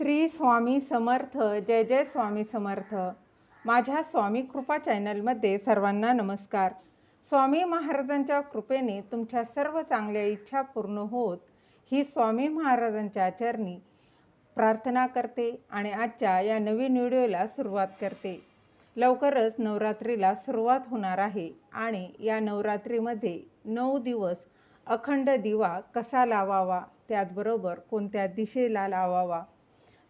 श्री स्वामी समर्थ जय जय स्वामी समर्थ. माझ्या स्वामी कृपा चॅनलमध्ये सर्वांना नमस्कार. स्वामी महाराजांच्या कृपेने तुमच्या सर्व चांगल्या इच्छा पूर्ण होत ही स्वामी महाराजांच्या चरणी प्रार्थना करते आणि आजच्या या नवीन व्हिडिओला सुरुवात करते. लवकरच नवरात्रीला सुरुवात होणार आहे आणि या नवरात्रीमध्ये नऊ दिवस अखंड दिवा कसा लावावा त्याचबरोबर कोणत्या दिशेला लावावा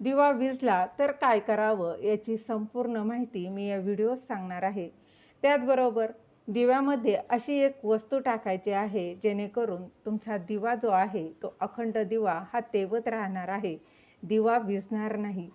दिवा विजला तर काय करावं याची संपूर्ण माहिती मी या व्हिडिओत सांगणार आहे. त्याचबरोबर दिव्यामध्ये अशी एक वस्तू टाकायची आहे जेणेकरून तुमचा दिवा जो आहे तो अखंड दिवा हा तेवत राहणार आहे. दिवा विजणार नाही.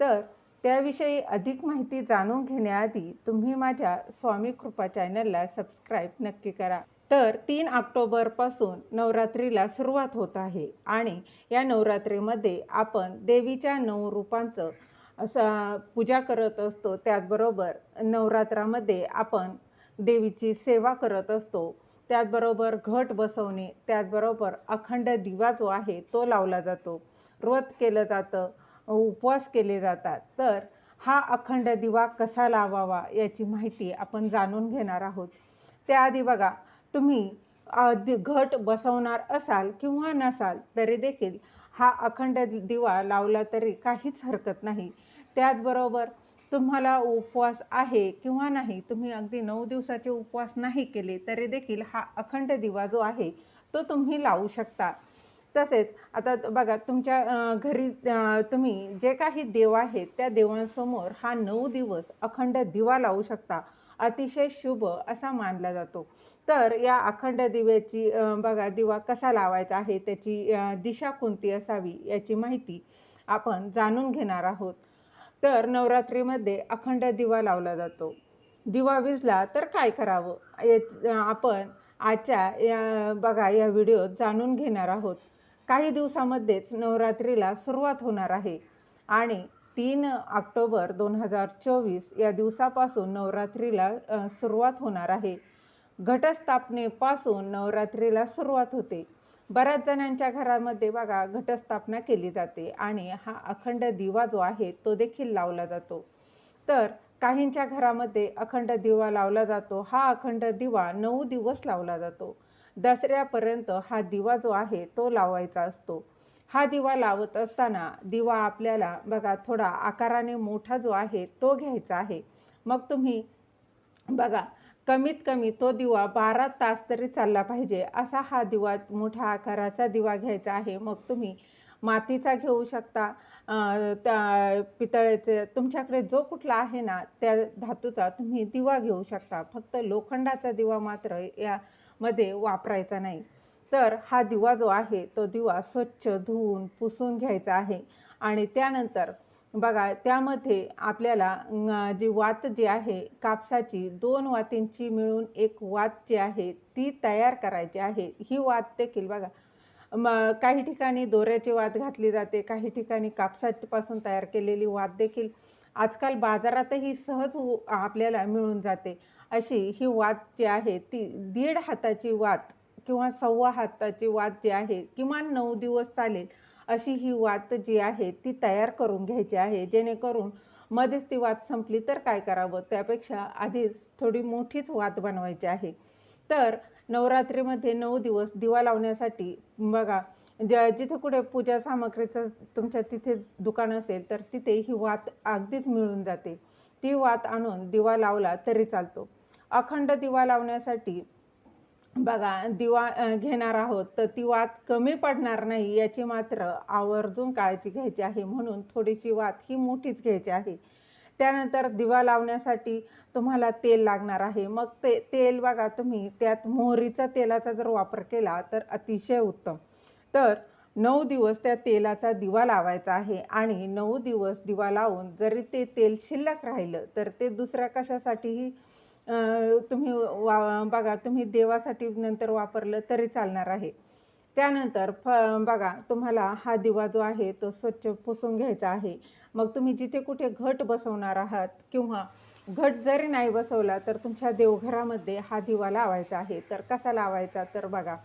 तर त्याविषयी अधिक माहिती जाणून घेण्याआधी तुम्ही माझ्या स्वामी कृपा चॅनलला सबस्क्राईब नक्की करा. तर तीन ऑक्टोबरपासून नवरात्रीला सुरुवात होत आहे आणि या नवरात्रीमध्ये आपण देवीच्या नऊ रूपांचं असं पूजा करत असतो. त्याचबरोबर नवरात्रामध्ये आपण देवीची सेवा करत असतो. त्याचबरोबर घट बसवणे त्याचबरोबर अखंड दिवा जो आहे तो लावला जातो. व्रत केलं जातं उपवास केले जातात. तर हा अखंड दिवा कसा लावावा याची माहिती आपण जाणून घेणार आहोत. त्याआधी बघा तुम्ही घट बसवणार असाल किंवा नसाल तरी देखील हा अखंड दिवा लावला तरी काहीच हरकत नाही. त्याचबरोबर तुम्हाला उपवास आहे किंवा नाही तुम्ही अगदी नऊ दिवसाचे उपवास नाही केले तरी देखील हा अखंड दिवा जो आहे तो तुम्ही लावू शकता. तसेच आता बघा तुमच्या घरी तुम्ही जे काही देव आहेत त्या देवांसमोर हा नऊ दिवस अखंड दिवा लावू शकता. अतिशय शुभ असा मानला जातो. तर या अखंड दिव्याची बघा दिवा कसा लावायचा आहे त्याची दिशा कोणती असावी याची माहिती आपण जाणून घेणार आहोत. तर नवरात्रीमध्ये अखंड दिवा लावला जातो. दिवा विजला तर काय करावं? या आपण आजच्या या बघा या व्हिडिओत जाणून घेणार आहोत. काही दिवसामध्येच नवरात्रीला सुरुवात होणार आहे. आणि तीन ऑक्टोबर दोन हजार चोवीस या दिवसापासून नवरात्रीला सुरुवात होणार आहे. घटस्थापनेपासून नवरात्रीला सुरुवात होते. बऱ्याच जणांच्या घरामध्ये बघा घटस्थापना केली जाते आणि हा अखंड दिवा जो आहे तो देखील लावला जातो. तर काहींच्या घरामध्ये अखंड दिवा लावला जातो. हा अखंड दिवा नऊ दिवस लावला जातो. दसऱ्यापर्यंत हा दिवा जो आहे तो लावायचा असतो. हा दिवा लावत असताना दिवा आपल्याला बघा थोडा आकाराने मोठा जो आहे तो घ्यायचा आहे. मग तुम्ही बघा कमीत कमी तो दिवा बारा तास तरी चालला पाहिजे. असा हा दिवा मोठ्या आकाराचा दिवा घ्यायचा आहे. मग तुम्ही मातीचा घेऊ शकता. त्या पितळेचे तुमच्याकडे जो कुठला आहे ना त्या धातूचा तुम्ही दिवा घेऊ शकता. फक्त लोखंडाचा दिवा मात्र यामध्ये वापरायचा नाही. तर हा दिवा जो आहे तो दिवा स्वच्छ धुवून पुसून घ्यायचा आहे. आणि त्यानंतर बघा त्यामध्ये आपल्याला जी वात जी आहे कापसाची दोन वातींची मिळून एक वात जी आहे ती तयार करायची आहे. ही वात देखील बघा म काही ठिकाणी दोऱ्याची वात घातली जाते काही ठिकाणी कापसापासून तयार केलेली वात देखील आजकाल बाजारातही सहज आपल्याला मिळून जाते. अशी ही वात जी आहे ती दीड हाताची वात किंवा सव्वा हाताची वात जी आहे किमान नऊ दिवस चालेल अशी ही वात जी आहे ती तयार करून घ्यायची आहे. जेणेकरून मध्येच ती वात संपली तर काय करावं? त्यापेक्षा आधीच थोडी मोठीच वात बनवायची आहे. तर नवरात्रीमध्ये नऊ दिवस दिवा लावण्यासाठी बघा ज्या जिथे कुठे पूजा सामग्रीचं तुमच्या तिथे दुकान असेल तर तिथे ही वात अगदीच मिळून जाते. ती वात आणून दिवा लावला तरी चालतो. अखंड दिवा लावण्यासाठी बघा दिवा घेणार आहोत तर ती वात कमी पडणार नाही याची मात्र आवर्जून काळजी घ्यायची आहे. म्हणून थोडीशी वात ही मोठीच घ्यायची आहे. त्यानंतर दिवा लावण्यासाठी तुम्हाला तेल लागणार आहे. मग ते तेल बघा तुम्ही त्यात मोहरीचा तेलाचा जर वापर केला तर अतिशय उत्तम. तर नऊ दिवस त्या तेलाचा दिवा लावायचा आहे आणि नऊ दिवस दिवा लावून जरी ते तेल शिल्लक राहिलं तर ते दुसऱ्या कशासाठीही तुम्ही वा बघा तुम्ही देवासाठी नंतर वापरलं तरी चालणार आहे. त्यानंतर फ बघा तुम्हाला हा दिवा जो आहे तो स्वच्छ पुसून घ्यायचा आहे. मग तुम्ही जिथे कुठे घट बसवणार आहात किंवा घट जरी नाही बसवला तर तुमच्या देवघरामध्ये हा दिवा लावायचा आहे. तर कसा लावायचा? तर बघा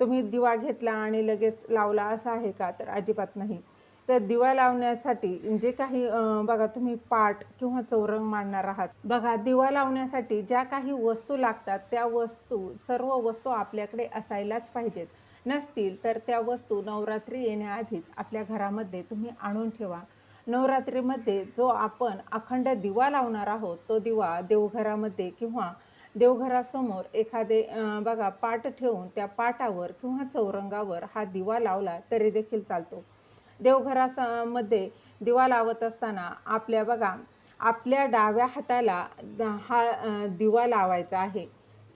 तुम्ही दिवा घेतला आणि लगेच लावला असा आहे का? तर अजिबात नाही. तर दिवा लावण्यासाठी जे काही बघा तुम्ही पाट किंवा चौरंग मांडणार आहात. बघा दिवा लावण्यासाठी ज्या काही वस्तू लागतात त्या वस्तू सर्व वस्तू आपल्याकडे असायलाच पाहिजेत. नसतील तर त्या वस्तू नवरात्री येण्याआधीच आपल्या घरामध्ये तुम्ही आणून ठेवा. नवरात्रीमध्ये जो आपण अखंड दिवा लावणार आहोत तो दिवा देवघरामध्ये किंवा देवघरासमोर एखादे बघा पाट ठेवून त्या पाटावर किंवा चौरंगावर हा दिवा लावला तरी देखील चालतो. देवघरामध्ये दिवा लावत असताना आपल्या बघा आपल्या डाव्या हाताला हा दिवा लावायचा आहे.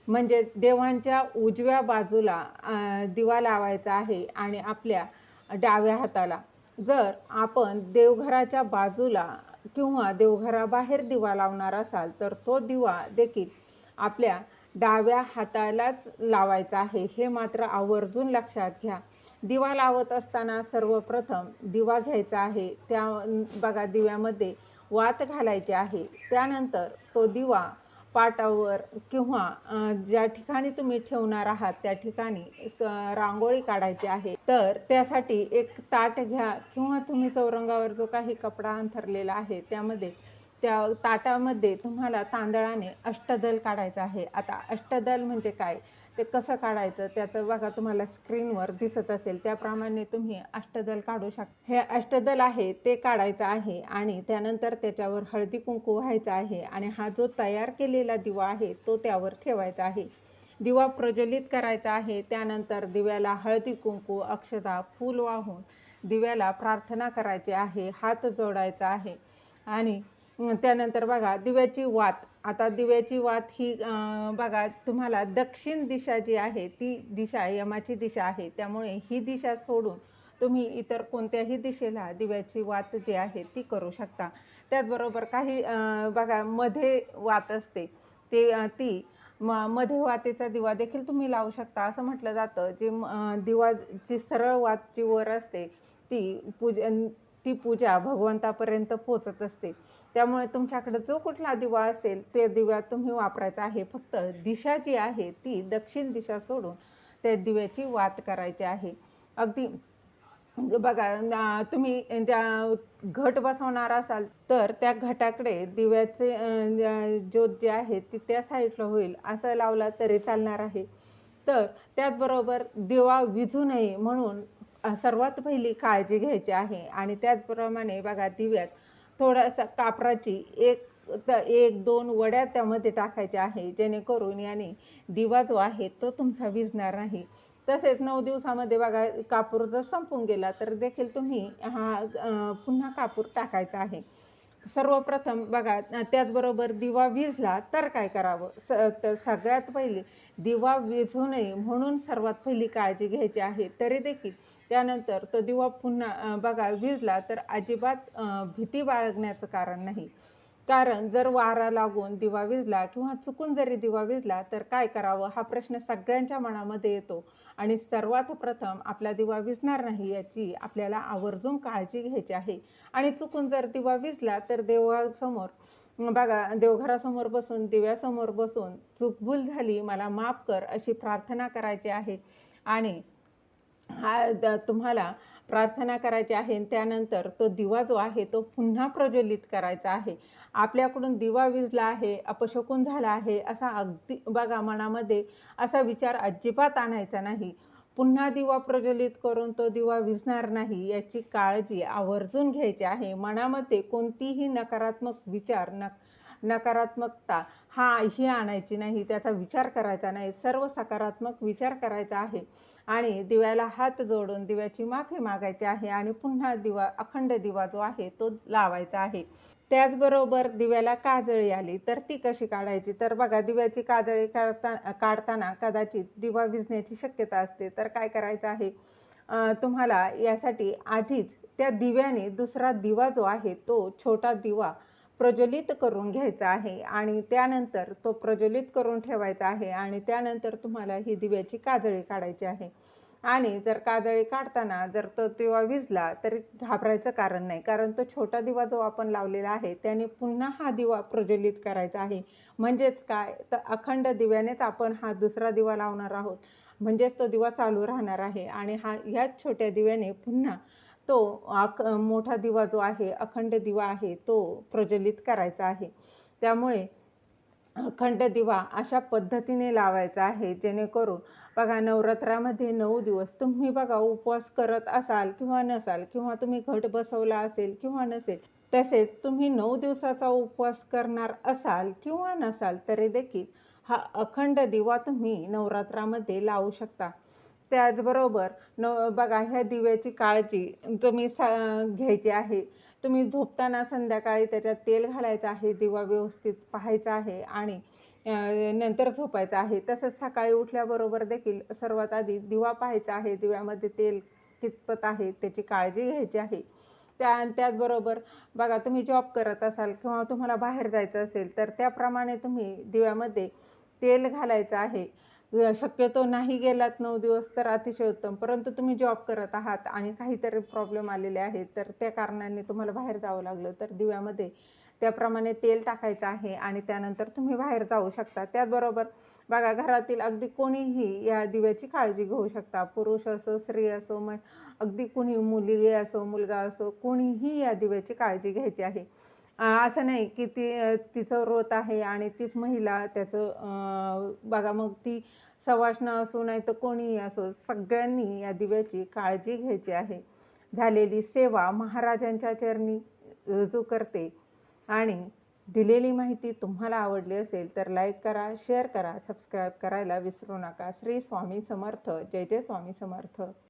म्हणजे देवांच्या उजव्या बाजूला दिवा लावायचा आहे आणि आपल्या डाव्या हाताला. जर आपण देवघराच्या बाजूला किंवा देवघराबाहेर दिवा लावणार असाल तर तो दिवा देखील आपल्या डाव्या हातालाच लावायचा आहे. हे मात्र आवर्जून लक्षात घ्या. दिवा लावत असताना सर्वप्रथम दिवा घ्यायचा आहे. त्या बघा दिव्यामध्ये वात घालायची आहे. त्यानंतर तो दिवा पाटावर किंवा ज्या ठिकाणी तुम्ही ठेवणार आहात त्या ठिकाणी रांगोळी काढायची आहे. तर त्यासाठी एक ताट घ्या किंवा तुम्ही चौरंगावर जो काही कपडा अंथरलेला आहे त्यामध्ये त्या ताटामध्ये तुम्हाला तांदळाने अष्टदल काढायचा आहे. आता अष्टदल म्हणजे काय? ते कसं काढायचं त्याचं बघा तुम्हाला स्क्रीनवर दिसत असेल. त्याप्रमाणे तुम्ही अष्टदल काढू शकता हे अष्टदल आहे ते काढायचं आहे आणि त्यानंतर त्याच्यावर हळदी कुंकू व्हायचा आहे आणि हा जो तयार केलेला दिवा आहे तो त्यावर ठेवायचा आहे. दिवा प्रज्वलित करायचा आहे त्यानंतर दिव्याला हळदी कुंकू अक्षता फूल वाहून दिव्याला प्रार्थना करायची आहे हात जोडायचा आहे आणि त्यानंतर बघा दिव्याची वात आता दिव्याची वात ही बघा तुम्हाला दक्षिण दिशा जी आहे ती दिशा यमाची दिशा आहे. त्यामुळे ही दिशा सोडून तुम्ही इतर कोणत्याही दिशेला दिव्याची वात जी आहे ती करू शकता. त्याचबरोबर काही बघा मध्ये वात असते. ते ती म मध्ये वातेचा दिवा देखील तुम्ही लावू शकता. असं म्हटलं जातं. जे म- जी दिवाची सरळ वात जी वर असते ती पूज ती पूजा भगवंतापर्यंत पोचत असते. त्यामुळे तुमच्याकडे जो कुठला दिवा असेल ते दिवा तुम्ही वापरायचा आहे. फक्त दिशा जी आहे ती दक्षिण दिशा सोडून त्या दिव्याची वात करायची आहे. अगदी बघा तुम्ही ज्या घट बसवणार असाल तर त्या घटाकडे दिव्याचे ज्या- ज्योत जे आहे ती त्या साईडला होईल असं लावला तरी चालणार आहे. तर त्याचबरोबर दिवा विझू नये म्हणून सर्वात पहिली काळजी घ्यायची आहे. आणि त्याचप्रमाणे बघा दिव्यात थोडासा कापराची एक तर एक दोन वड्या त्यामध्ये टाकायच्या आहे. जेणेकरून याने दिवा जो आहे तो तुमचा विजणार नाही. तसेच नऊ दिवसामध्ये बघा कापूर जर संपून गेला तर देखील तुम्ही हा पुन्हा कापूर टाकायचा आहे. सर्वप्रथम बघा त्याचबरोबर दिवा विझला तर काय करावं? स तर सगळ्यात पहिले दिवा विझू नये म्हणून सर्वात पहिली काळजी घ्यायची आहे. तरी देखील त्यानंतर तो दिवा पुन्हा बघा विझला तर अजिबात भीती बाळगण्याचं कारण नाही. कारण जर वारा लागून दिवा विजला किंवा चुकून जरी दिवा विजला तर काय करावं? हा प्रश्न सगळ्यांच्या मनामध्ये येतो. आणि सर्वात प्रथम आपला दिवा विजणार नाही याची आपल्याला आवर्जून काळजी घ्यायची आहे. आणि चुकून जर दिवा विजला तर देवासमोर बघा देवघरासमोर बसून दिव्यासमोर बसून चूकभूल झाली मला माफ कर अशी प्रार्थना करायची आहे. आणि हा द- तुम्हाला प्रार्थना करायची आहे आणि त्यानंतर तो दिवा जो आहे तो पुन्हा प्रज्वलित करायचा आहे. आपल्याकडून दिवा विजला आहे अपशकून झाला आहे असा अगदी बघा मनामध्ये असा विचार अजिबात आणायचा नाही. पुन्हा दिवा प्रज्वलित करून तो दिवा विझणार नाही याची काळजी आवर्जून घ्यायची आहे. मनामध्ये कोणतीही नकारात्मक विचार न नकारात्मकता हा ही आणायची नाही त्याचा विचार करायचा नाही सर्व सकारात्मक विचार करायचा आहे. आणि दिव्याला हात जोडून दिव्याची माफी मागायची आहे आणि पुन्हा दिवा अखंड दिवा जो आहे तो लावायचा आहे. त्याचबरोबर दिव्याला काजळी आली तर ती कशी काढायची? तर बघा दिव्याची काजळी काढता काढताना कदाचित दिवा विझण्याची शक्यता असते. तर काय करायचं आहे? तुम्हाला यासाठी आधीच त्या दिव्याने दुसरा दिवा जो आहे तो छोटा दिवा प्रज्वलित करून घ्यायचा आहे आणि त्यानंतर तो प्रज्वलित करून ठेवायचा आहे आणि त्यानंतर तुम्हाला ही दिव्याची काजळी काढायची आहे. आणि जर काजळी काढताना जर तो दिवा विजला तरी घाबरायचं कारण नाही. कारण तो छोटा दिवा जो आपण लावलेला आहे त्याने पुन्हा हा दिवा प्रज्वलित करायचा आहे. म्हणजेच काय? तर अखंड दिव्यानेच आपण हा दुसरा दिवा लावणार आहोत. म्हणजेच तो दिवा चालू राहणार आहे आणि हा ह्याच छोट्या दिव्याने पुन्हा तो अख मोठा दिवा जो आहे अखंड दिवा आहे तो प्रज्वलित करायचा आहे. त्यामुळे अखंड दिवा अशा पद्धतीने लावायचा आहे जेणेकरून बघा नवरात्रामध्ये नऊ दिवस तुम्ही बघा उपवास करत असाल किंवा नसाल किंवा तुम्ही घट बसवला असेल किंवा नसेल तसेच तुम्ही नऊ दिवसाचा उपवास करणार असाल किंवा नसाल तरी देखील हा अखंड दिवा तुम्ही नवरात्रामध्ये लावू शकता. त्याचबरोबर न बघा ह्या दिव्याची काळजी तुम्ही सा घ्यायची आहे. तुम्ही झोपताना संध्याकाळी त्याच्यात तेल घालायचं आहे दिवा व्यवस्थित पाहायचा आहे आणि नंतर झोपायचं आहे. तसंच सकाळी उठल्याबरोबर देखील सर्वात आधी दिवा पाहायचा आहे दिव्यामध्ये तेल कितपत आहे त्याची काळजी घ्यायची आहे. त्या त्याचबरोबर बघा तुम्ही जॉब करत असाल किंवा तुम्हाला बाहेर जायचं असेल तर त्याप्रमाणे तुम्ही दिव्यामध्ये तेल घालायचं आहे. शक्यतो नाही गेलात नऊ दिवस तर अतिशय उत्तम. परंतु तुम्ही जॉब करत आहात आणि काहीतरी प्रॉब्लेम आलेले आहेत तर त्या कारणाने तुम्हाला बाहेर जावं लागलं. तर दिव्यामध्ये त्याप्रमाणे तेल टाकायचं आहे आणि त्यानंतर तुम्ही बाहेर जाऊ शकता. त्याचबरोबर बघा घरातील अगदी कोणीही या दिव्याची काळजी घेऊ शकता. पुरुष असो स्त्री असो मग अगदी कुणी मुलगी असो मुलगा असो कोणीही या दिव्याची काळजी घ्यायची आहे. असं नाही की ती तिचं व्रत आहे आणि तीच महिला त्याचं बघा मग ती सवाष्ण असो नाही तर कोणीही असो सगळ्यांनी या दिव्याची काळजी घ्यायची आहे. झालेली सेवा महाराजांच्या चरणी रुजू करते आणि दिलेली माहिती तुम्हाला आवडली असेल तर लाईक करा शेअर करा सबस्क्राईब करायला विसरू नका. श्री स्वामी समर्थ. जय जय स्वामी समर्थ.